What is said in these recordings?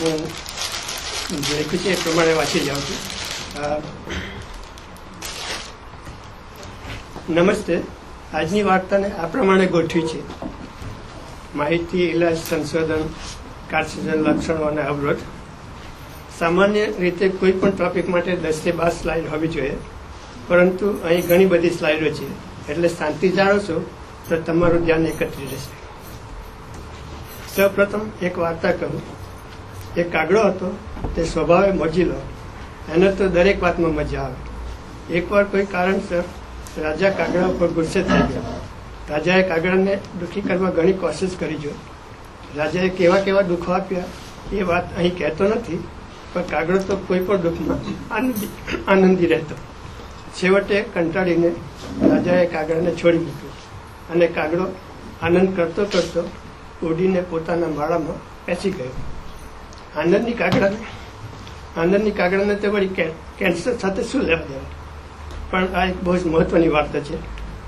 હું લખ્યું છે એ પ્રમાણે વાંચી જાઉં છું. નમસ્તે. આજની વાર્તાને આ પ્રમાણે ગોઠવી છે. માહિતી ઇલાજ સંશોધન કાર્યસર્જન લક્ષણો અને અવરોધ. સામાન્ય રીતે કોઈ પણ ટોપિક માટે દસથી બાર સ્લાઇડ હોવી જોઈએ. પરંતુ અહીં ઘણી બધી સ્લાઇડો છે. એટલે શાંતિ જાણો છો, તો તમારું ધ્યાન એકત્રિત રહેશે. સૌપ્રથમ એક વાર્તા કહું. એક કાગડો હતો, તે સ્વભાવે મોજીલો. એને તો દરેક વાતમાં મજા આવે. એકવાર કોઈ કારણસર રાજા કાગડા ઉપર ગુસ્સે થઈ ગયા. રાજાએ કાગડાને દુઃખી કરવા ઘણી કોશિશ કરી જો રાજાએ કેવા કેવા દુઃખો આપ્યા, એ વાત અહીં કહેતો નથી, પણ કાગડો તો કોઈ પણ દુઃખમાં આનંદી આનંદી રહેતો. છેવટે કંટાળીને રાજાએ કાગડાને છોડી મૂક્યો અને કાગડો આનંદ કરતો કરતો ઉડીને પોતાના માળામાં બેસી ગયો. આનંદની કાગડાને આનંદની કાગડાને તો વળી કેન્સર સાથે શું લેવા દેવા? પણ આ એક બહુ જ મહત્વની વાર્તા છે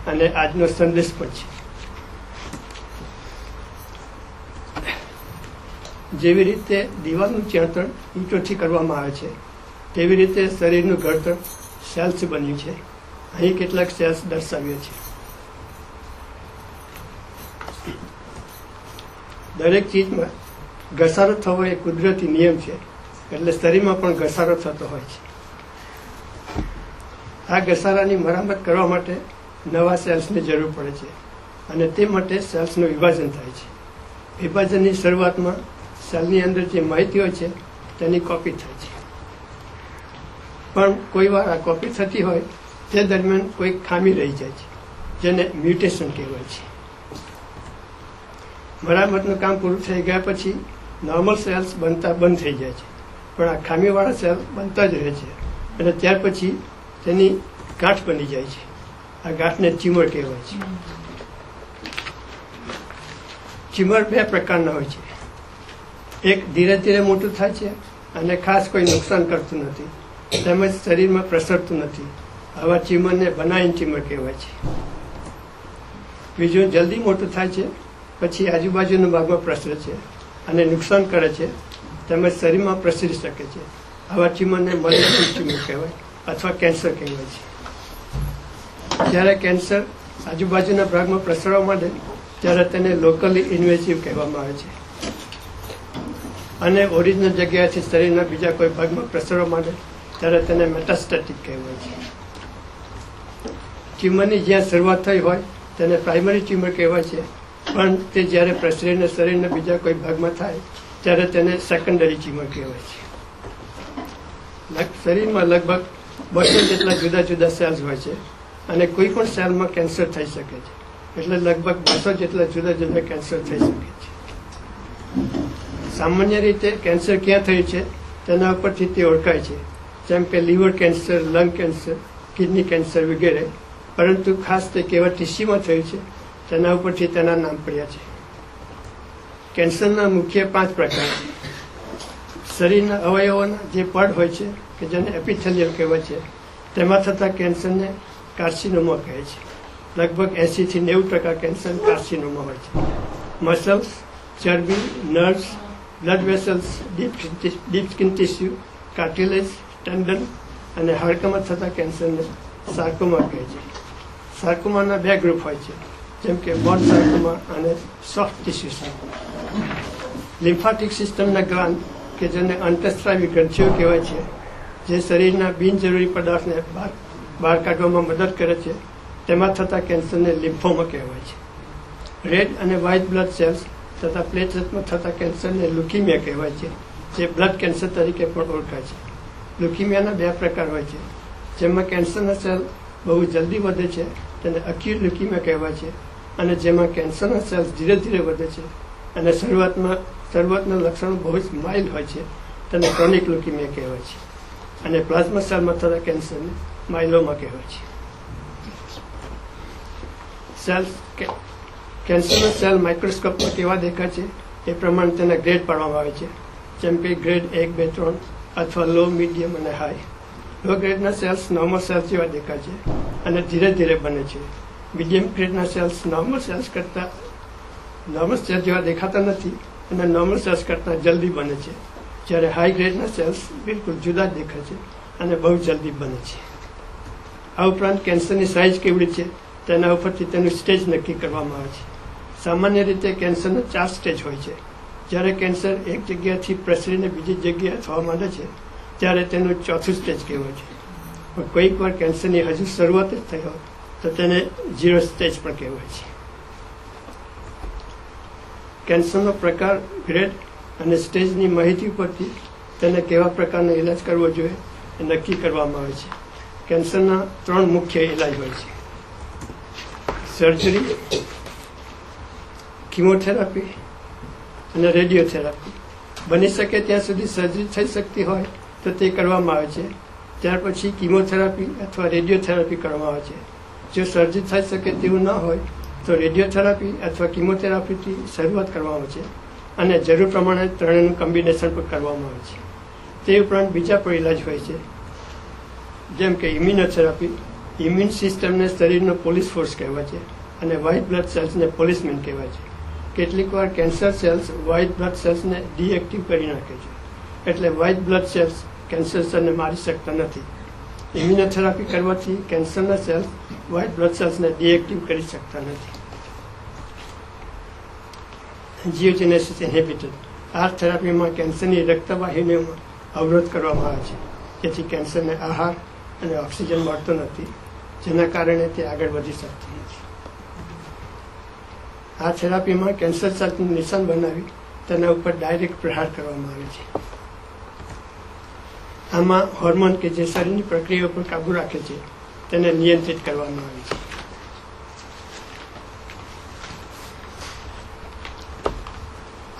અને આજનો સંદેશ પણ છે. જેવી રીતે દીવાનું ચણતર ઈંટોથી કરવામાં આવે છે, તેવી રીતે શરીરનું ઘડતર સેલ્સ બન્યું છે. અહીં કેટલાક સેલ્સ દર્શાવ્યા છે. દરેક ચીજમાં ઘસારો થવો એ કુદરતી નિયમ છે. એટલે શરીરમાં પણ ઘસારો થતો હોય છે. આ ઘસારાની મરામત કરવા માટે નવા સેલ્સની જરૂર પડે છે અને તે માટે સેલ્સનું વિભાજન થાય છે. વિભાજનની શરૂઆતમાં સેલની અંદર જે માહિતી હોય છે, તેની કોપી થાય છે. પણ કોઈ વાર આ કોપી થતી હોય, તે દરમિયાન કોઈ ખામી રહી જાય છે, જેને મ્યુટેશન કહેવાય છે. મરામતનું કામ પૂરું થઈ ગયા પછી નોર્મલ સેલ્સ બનતા બંધ થઈ જાય છે. પણ આ ખામીવાળા સેલ બનતા જ રહે છે. અને ત્યાર પછી તેની ગાંઠ બની જાય છે. આ ગાંઠને ચીમર કહેવાય છે. ચીમર બે પ્રકારના હોય છે. એક ધીરે ધીરે મોટું થાય છે અને ખાસ કોઈ નુકસાન કરતું નથી. તેમજ શરીરમાં પ્રસરતું નથી. આવા ચીમરને બનાવીને ચીમર કહેવાય છે. બીજું જલ્દી મોટું થાય છે. પછી આજુબાજુના ભાગમાં પ્રસરે છે. અને નુકસાન કરે છે તેમજ શરીરમાં પ્રસરી શકે છે. આવા ટ્યુમરને મલેરિયલ ટ્યુમર કહેવાય અથવા કેન્સર કહેવાય છે. જ્યારે કેન્સર આજુબાજુના ભાગમાં પ્રસરવા માંડે, ત્યારે તેને લોકલી ઇન્વેસિવ કહેવામાં આવે છે. અને ઓરિજિનલ જગ્યાએથી શરીરના બીજા કોઈ ભાગમાં પ્રસરવા માંડે, ત્યારે તેને મેટાસ્ટેટિક કહેવાય છે. ટ્યુમરની જ્યાં શરૂઆત થઈ હોય, તેને પ્રાઇમરી ટ્યુમર કહેવાય છે. પણ તે જ્યારે પ્રસરીને શરીરના બીજા કોઈ ભાગમાં થાય, ત્યારે તેને સેકન્ડરી ટ્યુમર કહેવાય છે. શરીરમાં લગભગ બસો જેટલા જુદા જુદા સેલ્સ હોય છે અને કોઈ પણ સેલમાં કેન્સર થઈ શકે છે. એટલે લગભગ બસો જેટલા જુદા જુદા કેન્સર થઈ શકે છે. સામાન્ય રીતે કેન્સર ક્યાં થયું છે? તેના ઉપરથી તે ઓળખાય છે. જેમ કે liver cancer lung cancer kidney cancer વગેરે. પરંતુ ખાસ તે કેવા ટીસ્યુમાં થયું છે. તેના ઉપરથી તેના નામ પડ્યા છે. કેન્સરના મુખ્ય પાંચ પ્રકાર શરીરના અવયવોના જે પડ હોય છે, કે જેને એપિથેલિયમ કહેવાય છે, તેમાં થતા કેન્સરને કાર્સિનોમા કહે છે. લગભગ એંસીથી નેવું ટકા કેન્સર કાર્સિનોમા હોય છે. મસલ્સ, ચરબી, nerves, blood vessels, deep skin tissue cartilage, tendon અને હાડકામાં થતા કેન્સરને સાર્કોમા કહે છે. સાર્કોમાના બે ગ્રુપ હોય છે. જેમ કે બોન સાર્કોમા અને સોફ્ટ ટિશ્યુ સાર્કોમા લિમ્ફાટિક સિસ્ટમના ગ્રાન કે જેને અંતસ્ત્રાવી ગ્રંથિઓ કહેવાય છે, જે શરીરના બિનજરૂરી પદાર્થને બહાર બહાર કાઢવામાં મદદ કરે છે, તેમાં થતા કેન્સરને લિમ્ફોમા કહેવાય છે. રેડ અને વ્હાઇટ બ્લડ સેલ્સ તથા પ્લેટલેટમાં થતા કેન્સરને લ્યુકીમિયા કહેવાય છે, જે બ્લડ કેન્સર તરીકે પણ ઓળખાય છે. લ્યુકીમિયાના બે પ્રકાર હોય છે, જેમાં કેન્સરના સેલ બહુ જલ્દી વધે છે, તેને અક્યુટ લ્યુકીમિયા કહેવાય છે અને જેમાં કેન્સરના સેલ્સ ધીરે ધીરે વધે છે. અને શરૂઆતમાં, શરૂઆતના લક્ષણો બહુ જ માઇલ્ડ હોય છે. તેને ક્રોનિક લ્યુકીમિયા કહેવાય છે. અને પ્લાઝ્મા સેલમાં થતા કેન્સરને માઇલોમા કહેવાય છે. સેલ્સ કેન્સરના સેલ માઇક્રોસ્કોપમાં કેવા દેખાય છે એ પ્રમાણે તેના ગ્રેડ પાડવામાં આવે છે. જેમ કે ગ્રેડ એક, બે, ત્રણ અથવા લો મીડિયમ અને હાઈ લો ગ્રેડના સેલ્સ નોર્મલ સેલ્સ જેવા દેખાય છે અને ધીરે ધીરે બને છે. મીડિયમ ગ્રેડના સેલ્સ નોર્મલ સેલ્સ કરતાં નોર્મલ સેલ્સ જેવા દેખાતા નથી અને નોર્મલ સેલ્સ કરતાં જલ્દી બને છે. જ્યારે હાઈ ગ્રેડના સેલ્સ બિલકુલ જુદા જ દેખાય છે અને બહુ જલ્દી બને છે. આ ઉપરાંત કેન્સરની સાઇઝ કેવડી છે તેના ઉપરથી તેનું સ્ટેજ નક્કી કરવામાં આવે છે. સામાન્ય રીતે કેન્સરના ચાર સ્ટેજ હોય છે. જ્યારે કેન્સર એક જગ્યાથી પ્રસરીને બીજી જગ્યાએ થવા માંડે છે, ત્યારે તેનું ચોથું સ્ટેજ કહેવાય છે. કોઈક વાર કેન્સરની હજુ શરૂઆત જ થઈ હોય તો તેને ઝીરો સ્ટેજ પણ કહેવાય છે. કેન્સરનો પ્રકાર ગ્રેડ અને સ્ટેજની માહિતી પરથી તેને કેવા પ્રકારનો ઇલાજ કરવો જોઈએ એ નક્કી કરવામાં આવે છે. કેન્સરના ત્રણ મુખ્ય ઇલાજ હોય છે. સર્જરી કિમોથેરાપી અને રેડિયોથેરાપી બની શકે ત્યાં સુધી સર્જરી થઈ શકતી હોય તો તે કરવામાં આવે છે. ત્યાર પછી કિમોથેરાપી અથવા રેડિયોથેરાપી કરવામાં આવે છે. જો સર્જિત થઈ શકે તેવું ન હોય, તો રેડિયોથેરાપી અથવા કિમોથેરાપીથી શરૂઆત કરવામાં આવે છે અને જરૂર પ્રમાણે ત્રણેયનું કોમ્બિનેશન પણ કરવામાં આવે છે. તે ઉપરાંત બીજા પણ ઇલાજ હોય છે, જેમ કે ઇમ્યુનોથેરાપી ઇમ્યુન સિસ્ટમને શરીરનો પોલીસ ફોર્સ કહેવાય છે અને વ્હાઇટ બ્લડ સેલ્સને પોલીસમેન કહેવાય છે. કેટલીક વાર કેન્સર સેલ્સ વ્હાઇટ બ્લડ સેલ્સને ડીએક્ટિવ કરી નાખે છે. એટલે વ્હાઇટ બ્લડ સેલ્સ કેન્સર સેલને મારી શકતા નથી. ઇમ્યુનોથેરાપી કરવાથી કેન્સરના સેલ્સ વ્હાઇટ બ્લડ સેલ્સને ડીએક્ટિવ કરી શકતા નથી. જીઓજેનેસિસ ઇન્હિબિટર આ થેરાપીમાં કેન્સરની રક્તવાહિનીઓમાં અવરોધ કરવામાં આવે છે. જેથી કેન્સરને આહાર અને ઓક્સિજન મળતો નથી, જેના કારણે તે આગળ વધી શકતી નથી. આ થેરાપીમાં કેન્સર સેલનું નિશાન બનાવી તેના ઉપર ડાયરેક્ટ પ્રહાર કરવામાં આવે છે. આમાં હોર્મોન કે જે શરીરની પ્રક્રિયા પર કાબુ રાખે છે, તેને નિયંત્રિત કરવામાં આવે છે.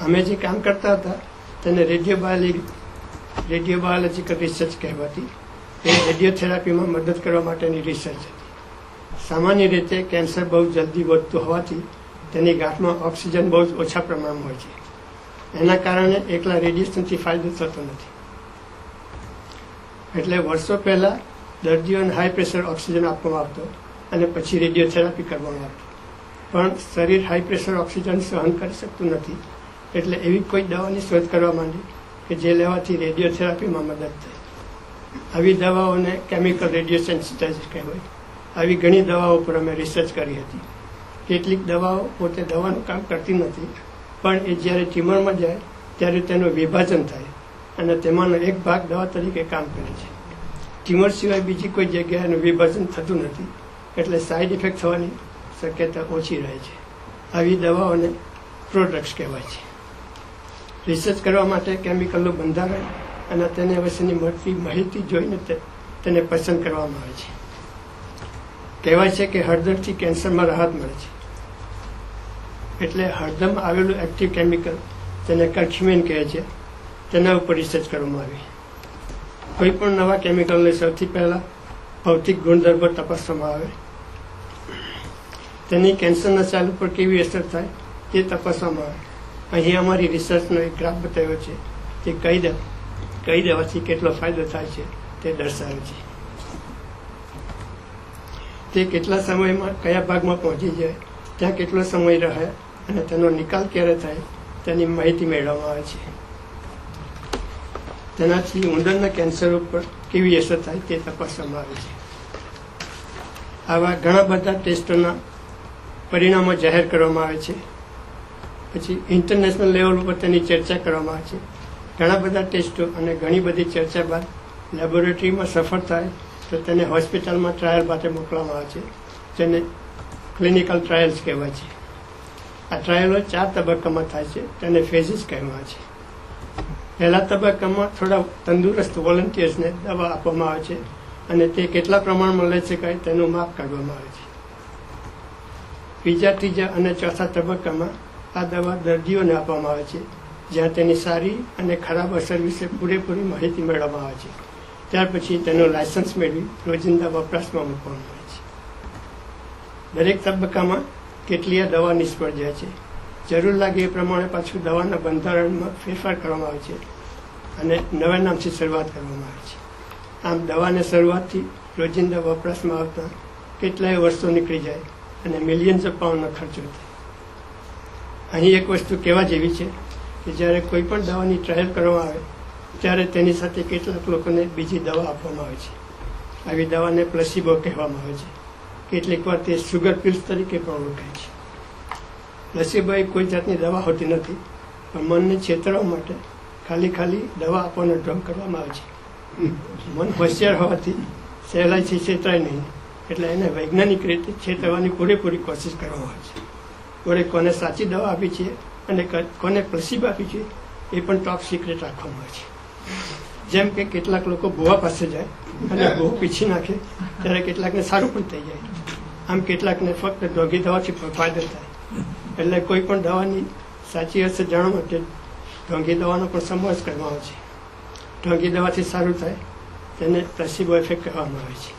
અમે જે કામ કરતા હતા, તેને રેડિયો રેડિયોબાયોલોજીકલ રિસર્ચ કહેવાતી. એ રેડિયોથેરાપીમાં મદદ કરવા માટેની રિસર્ચ હતી. સામાન્ય રીતે કેન્સર બહુ જલ્દી વધતું હોવાથી તેની ગાંઠમાં ઓક્સિજન બહુ જ ઓછા પ્રમાણમાં હોય છે. એના કારણે એકલા રેડિયેશનથી ફાયદો થતો નથી. એટલે વર્ષો પહેલાં દર્દીઓને હાઈ પ્રેશર ઓક્સિજન આપવામાં આવતો અને પછી રેડિયોથેરાપી કરવામાં આવતો. પણ શરીર હાઈ પ્રેશર ઓક્સિજન સહન કરી શકતું નથી. એટલે એવી કોઈ દવાની શોધ કરવા માંડી કે જે લેવાથી રેડિયોથેરાપીમાં મદદ થાય. આવી દવાઓને કેમિકલ રેડિયો સેન્સિટાઇઝર કહેવાય. આવી ઘણી દવાઓ પર અમે રિસર્ચ કરી હતી. કેટલીક દવાઓ પોતે દવાનું કામ કરતી નથી. પણ એ જ્યારે ટ્યુમરમાં જાય, ત્યારે તેનું વિભાજન થાય. અને તેમાંનો એક ભાગ દવા તરીકે કામ કરે છે. ટ્યુમર સિવાય બીજી કોઈ જગ્યાએનું વિભાજન થતું નથી. એટલે સાઈડ ઇફેક્ટ થવાની શક્યતા ઓછી રહે છે. આવી દવાઓને પ્રોડક્ટ્સ કહેવાય છે. રિસર્ચ કરવા માટે કેમિકલનું બંધારણ અને તેને વિશેની મળતી માહિતી જોઈને તેને પસંદ કરવામાં આવે છે. કહેવાય છે કે હળદરથી કેન્સરમાં રાહત મળે છે. એટલે હળદરમાં આવેલું એક્ટિવ કેમિકલ તેને કર્ક્યુમેન કહે છે. તેના ઉપર રિસર્ચ કરવામાં આવી. કોઈ પણ નવા કેમિકલને સૌથી પહેલા ભૌતિક ગુણધર્મો તપાસવામાં આવે. તેની કેન્સરના સેલ ઉપર કેવી અસર થાય તે તપાસવામાં આવે. અહીં અમારી રિસર્ચનો એક ગ્રાફ બતાવ્યો છે તે કઈ દે કઈ દવાથી કેટલો ફાયદો થાય છે તે દર્શાવે છે. તે કેટલા સમયમાં કયા ભાગમાં પહોંચી જાય, ત્યાં કેટલો સમય રહે અને તેનો નિકાલ ક્યારે થાય તેની માહિતી મેળવવામાં આવે છે. તેનાથી ઉંદરના કેન્સર ઉપર કેવી અસર થાય તે તપાસવામાં આવે છે. આવા ઘણા બધા ટેસ્ટોના પરિણામો જાહેર કરવામાં આવે છે. પછી ઇન્ટરનેશનલ લેવલ ઉપર તેની ચર્ચા કરવામાં આવે છે. ઘણા બધા ટેસ્ટો અને ઘણી બધી ચર્ચા બાદ લેબોરેટરીમાં સફળ થાય તો તેને હોસ્પિટલમાં ટ્રાયલ માટે મોકલવામાં આવે છે. જેને ક્લિનિકલ ટ્રાયલ્સ કહેવાય છે. આ ટ્રાયલો ચાર તબક્કામાં થાય છે. તેને ફેઝિસ કહેવાય છે. પહેલા તબક્કામાં થોડા તંદુરસ્ત વોલન્ટિયર્સને દવા આપવામાં આવે છે અને તે કેટલા પ્રમાણમાં લઈ શકાય તેનું માપ કાઢવામાં આવે છે. બીજા, ત્રીજા અને ચોથા તબક્કામાં આ દવા દર્દીઓને આપવામાં આવે છે, જ્યાં તેની સારી અને ખરાબ અસર વિશે પૂરેપૂરી માહિતી મેળવવામાં આવે છે. ત્યાર પછી તેનો લાયસન્સ મેળવી રોજિંદા વપરાશમાં મૂકવામાં આવે છે. દરેક તબક્કામાં કેટલીય દવા નિષ્ફળ જાય છે? જરૂર લાગે એ પ્રમાણે પાછું દવાના બંધારણમાં ફેરફાર કરવામાં આવે છે અને નવા નામથી શરૂઆત કરવામાં આવે છે. આમ દવાને શરૂઆતથી રોજિંદા વપરાશમાં આવતા કેટલાય વર્ષો નીકળી જાય અને મિલિયન્સ ઓફ પાઉન્ડનો ખર્ચો થાય. અહીં એક વસ્તુ કહેવા જેવી છે કે જ્યારે કોઈ પણ દવાની ટ્રાયલ કરવામાં આવે, ત્યારે તેની સાથે કેટલાક લોકોને બીજી દવા આપવામાં આવે છે. આવી દવાને પ્લસીબો કહેવામાં આવે છે. કેટલીક વાર તે સુગર પિલ્સ તરીકે પણ ઓળખાય છે. એ કોઈ જાતની દવા હોતી નથી. પણ મનને છેતરવા માટે ખાલી ખાલી દવા આપવાનો ડ્રમ કરવામાં આવે છે. મન હોશિયાર હોવાથી સહેલાઈથી છેતરાય નહીં. એટલે એને વૈજ્ઞાનિક રીતે છેતરવાની પૂરેપૂરી કોશિશ કરવામાં આવે છે. વડે કોને સાચી દવા આપી છે અને કોને પ્લસીબ આપી છે, એ પણ ટોપ સિક્રેટ રાખવામાં આવે છે. જેમ કે કેટલાક લોકો ભૂવા પાસે જાય અને ભૂ પીછી નાખે, ત્યારે કેટલાકને સારું પણ થઈ જાય. આમ કેટલાકને ફક્ત ડોગી દવાથી ફાયદો થાય. એટલે કોઈ પણ દવાની સાચી અસર જાણવા માટે ઢોંગી દવાનો પણ સમાવેશ કરવામાં આવે છે. ઢોંગી દવાથી સારું થાય, તેને પ્લેસિબો ઇફેક્ટ કહેવામાં આવે છે.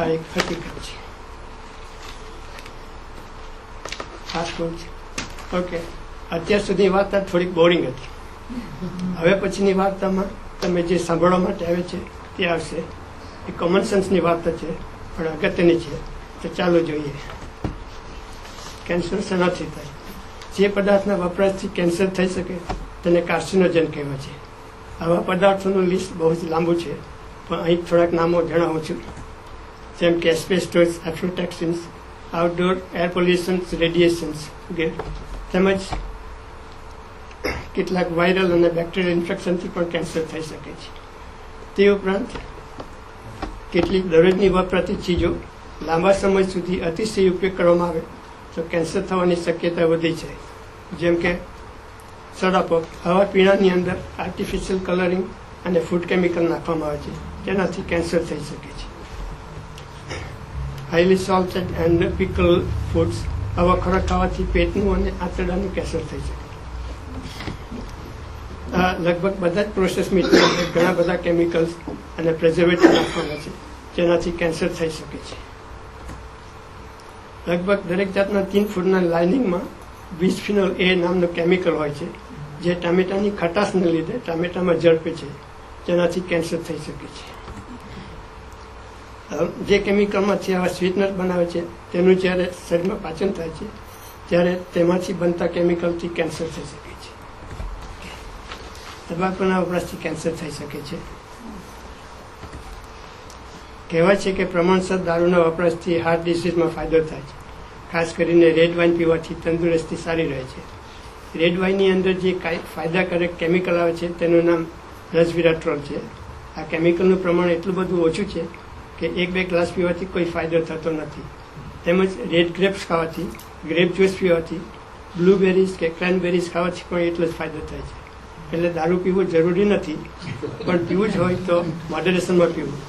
આ એક હકીકત છે. ખાસ ઓકે. અત્યાર સુધી વાર્તા થોડીક બોરિંગ હતી. હવે પછીની વાર્તામાં તમે જે સાંભળવા માટે આવે છે તે આવશે. એ કોમન સેન્સની વાર્તા છે, પણ અગત્યની છે. તો ચાલો જોઈએ. કેન્સર શેનાથી થાય. જે પદાર્થના વપરાશથી કેન્સર થઈ શકે, તેને કાર્સિનોજન કહેવાય છે. આવા પદાર્થોનું લિસ્ટ બહુ જ લાંબુ છે, પણ અહીં થોડાક નામો જણાવું છું. જેમ કે asbestos aflatoxins outdoor air pollutions radiations વગેરે તેમજ કેટલાક વાયરલ અને બેક્ટેરિયલ ઇન્ફેક્શનથી પણ કેન્સર થઈ શકે છે. તે ઉપરાંત કેટલીક દરરોજની વપરાતી ચીજો લાંબા સમય સુધી અતિશય ઉપયોગ કરવામાં આવે તો કેન્સર થવાની શક્યતા વધી છે જેમ કે સડાપો હવા પીણાની અંદર આર્ટિફિશિયલ કલરિંગ અને ફૂડ કેમિકલ નાખવામાં આવે છે. તેનાથી કેન્સર થઈ શકે છે. Highly salted and pickle foods આવા ખોરાક ખાવાથી પેટનું અને આંતરડાનું કેન્સર થઈ શકે. આ લગભગ બધા જ પ્રોસેસ અંદર ઘણા બધા કેમિકલ્સ અને પ્રેઝર્વેટિવ નાખવાના છે. જેનાથી કેન્સર થઈ શકે છે. લગભગ દરેક જાતના તીન ફૂડના લાઇનિંગમાં બિસ્ફિનોલ એ નામનું કેમિકલ હોય છે, જે ટામેટાની ખટાશને લીધે ટામેટામાં ઝડપે છે, જેનાથી કેન્સર થઈ શકે છે. જે કેમિકલમાંથી આવા સ્વીટનર બનાવે છે, તેનું જ્યારે શરીરમાં પાચન થાય છે, ત્યારે તેમાંથી બનતા કેમિકલથી કેન્સર થઈ શકે છે. તંબાકુના વપરાશથી કેન્સર થઈ શકે છે. કહેવાય છે કે પ્રમાણસર દારૂના વપરાશથી હાર્ટ ડિસીઝમાં ફાયદો થાય છે. ખાસ કરીને રેડ વાઇન પીવાથી તંદુરસ્તી સારી રહે છે. રેડ વાઇનની અંદર જે ફાયદાકારક કેમિકલ આવે છે, તેનું નામ રસવિરાટ્રોલ છે. આ કેમિકલનું પ્રમાણ એટલું બધું ઓછું છે કે એક બે ગ્લાસ પીવાથી કોઈ ફાયદો થતો નથી. તેમજ રેડ ગ્રેપ્સ ખાવાથી ગ્રેપ જ્યુસ પીવાથી બ્લુબેરીઝ કે ક્રેનબેરીઝ ખાવાથી પણ એટલો જ ફાયદો થાય છે. એટલે દારૂ પીવું જરૂરી નથી, પણ પીવું જ હોય તો મોડરેશનમાં પીવું.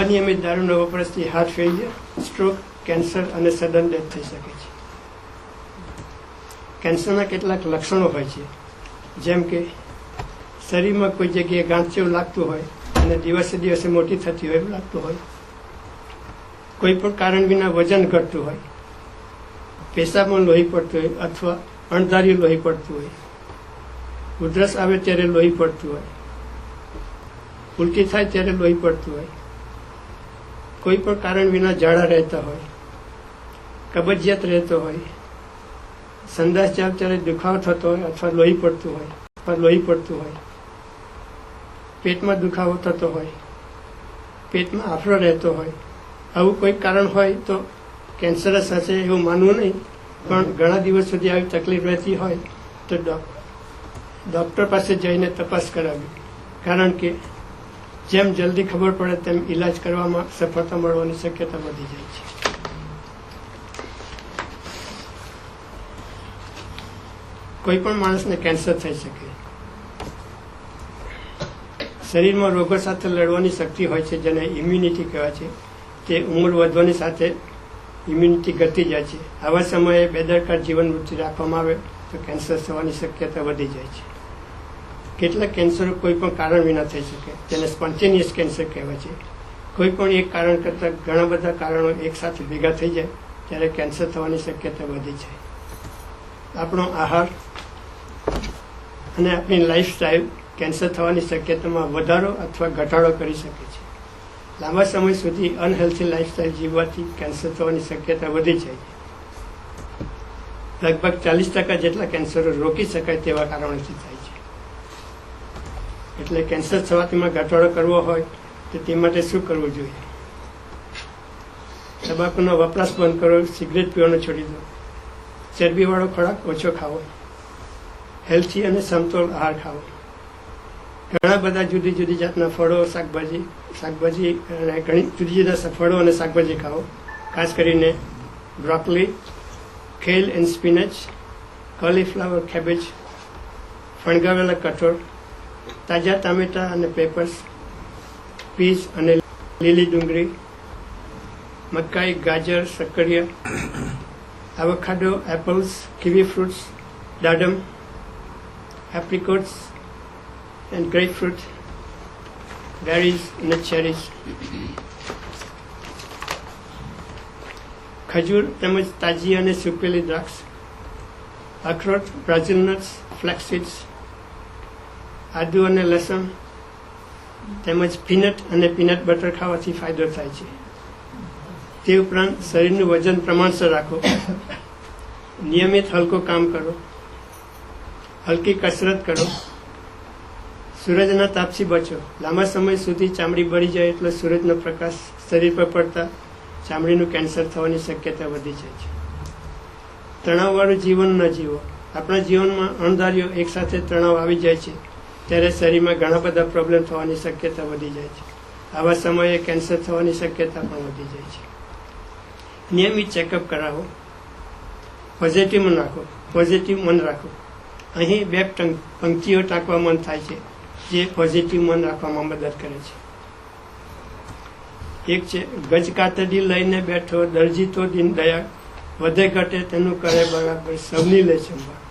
અનિયમિત દારૂનો વપરાશથી હાર્ટ ફેલિયર સ્ટ્રોક કેન્સર અને સડન ડેથ થઈ શકે છે. કેન્સરના કેટલાક લક્ષણો હોય છે. જેમ કે, શરીરમાં કોઈ જગ્યાએ ગાંઠ જેવું લાગતું હોય અને દિવસે દિવસે મોટી થતી હોય એવું લાગતું હોય. કોઈ પણ કારણ વિના વજન ઘટતું હોય. પેશાબમાં લોહી પડતું હોય અથવા અણધાર્યું લોહી પડતું હોય. ઉધરસ આવે ત્યારે લોહી પડતું હોય. ઉલટી થાય ત્યારે લોહી પડતું હોય. કોઈ પણ કારણ વિના ઝાડા રહેતા હોય. કબજિયાત રહેતો હોય. સંદાસ જાવ ત્યારે દુખાવો થતો હોય અથવા લોહી પડતું હોય, અથવા લોહી પડતું હોય. પેટમાં દુખાવો થતો હોય, પેટમાં આફરો રહેતો હોય. આવું કોઈ કારણ હોય તો કેન્સરસ હશે એવું માનવું નહીં, પણ ઘણા દિવસ સુધી આવી તકલીફ રહેતી હોય તો ડોક- ડૉક્ટર પાસે જઈને તપાસ કરાવી. કારણ કે જેમ જલ્દી ખબર પડે તેમ ઈલાજ કરવામાં સફળતા મળવાની શક્યતા વધી જાય છે. કોઈ પણ માણસને કેન્સર થઈ શકે. શરીરમાં રોગો સાથે લડવાની શક્તિ હોય છે, જેને ઇમ્યુનિટી કહેવાય છે. તે ઉંમર વધવાની સાથે ઇમ્યુનિટી ઘટી જાય છે. આવા સમયે બેદરકાર જીવન વૃત્તિ રાખવામાં આવે તો કેન્સર થવાની શક્યતા વધી જાય છે. કેટલાક કેન્સરો કોઈ પણ કારણ વિના થઈ શકે તેને સ્પોન્ટેનિયસ કેન્સર કહેવાય છે. કોઈ પણ એક કારણ કરતાં ઘણા બધા કારણો એકસાથે ભેગા થઈ જાય, ત્યારે કેન્સર થવાની શક્યતા વધી જાય. આપણો આહાર અને આપણી લાઈફસ્ટાઈલ કેન્સર થવાની શક્યતામાં વધારો અથવા ઘટાડો કરી શકે છે. લાંબા સમય સુધી અનહેલ્થી લાઈફસ્ટાઈલ જીવવાથી કેન્સર થવાની શક્યતા વધી જાય છે. લગભગ ચાલીસ ટકા જેટલા કેન્સરો રોકી શકાય તેવા કારણોથી થાય છે. એટલે કેન્સર થવાથીમાં ઘટાડો કરવો હોય તો તે માટે શું કરવું જોઈએ? તંબાકુનો વપરાશ બંધ કરો, સિગરેટ પીવાનું છોડી દો. ચરબીવાળો ખોરાક ઓછો ખાવો. હેલ્થી અને સમતોલ આહાર ખાવો. ઘણા બધા જુદી જુદી જાતના ફળો, શાકભાજી શાકભાજી અને ઘણી જુદી જુદા ફળો અને શાકભાજી ખાઓ. ખાસ કરીને broccoli kale and spinach cauliflower cabbage ફણગાવેલા કઠોળ, તાજા ટામેટા અને પેપર્સ પીસ અને લીલી ડુંગળી, મકાઈ, ગાજર શક્કરિયા avocado, apples, kiwi fruits, dadam, apricots, and grapefruit, berries, and cherries. ખજૂર તેમજ તાજી અને સુકેલી દ્રાક્ષ અખરોટ બ્રાઝિલ નટ્સ ફ્લેક્સીડ્સ આદુ અને લસણ તેમજ પીનટ અને પીનટ બટર ખાવાથી ફાયદો થાય છે તે ઉપરાંત શરીરનું વજન પ્રમાણસર રાખો. નિયમિત હલકો કામ કરો. હલકી કસરત કરો. સૂરજના તાપથી બચો. લાંબા સમય સુધી ચામડી બળી જાય એટલે સૂરજનો પ્રકાશ શરીર પર પડતા ચામડીનું કેન્સર થવાની શક્યતા વધી જાય છે. તણાવવાળું જીવન ન જીવો. આપણા જીવનમાં અણધાર્યો એકસાથે તણાવ આવી જાય છે. ત્યારે શરીરમાં ઘણા બધા પ્રોબ્લેમ થવાની શક્યતા વધી જાય છે. આવા સમયે કેન્સર થવાની શક્યતા પણ વધી જાય છે. નિયમિત ચેકઅપ કરાવો. પોઝિટિવ મન રાખો. પોઝિટિવ મન રાખો. અહીં બે પંક્તિઓ ટાંકવા મન થાય છે, જે પોઝિટિવ મન રાખવામાં મદદ કરે છે. એક છે, ગજ કાતડી લઈને બેઠો, દરજી તો દિન દયા, વધે ઘટે તેનું કરે બરાબર, સૌની લે સંભાળ.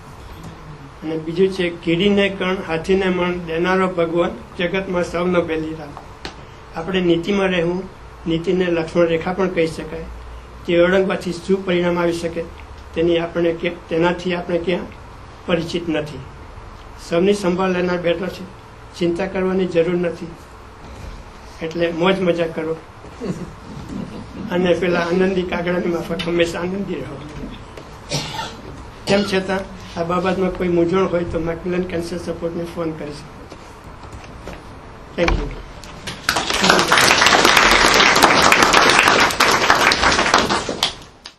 અને બીજું છે, કીડીને કણ, હાથીને મણ, દેનારો ભગવાન, જગતમાં સૌનો પહેલી રાખો આપણે નીતિમાં રહેવું, નીતિને લક્ષ્મણ રેખા પણ કહી શકાય. તે ઓળંગવાથી શું પરિણામ આવી શકે? તેની આપણે તેનાથી આપણે ક્યાં પરિચિત નથી. સૌની સંભાળ લેનાર બેઠો છે. ચિંતા કરવાની જરૂર નથી. એટલે મોજ મજા કરો. અને પેલા આનંદી કાગડાની માફક હંમેશા આનંદી રહો. તેમ છતાં, આ બાબતમાં કોઈ મૂંઝવણ હોય તો મેકમિલન કેન્સર સપોર્ટને ફોન કરી શકો. Thank you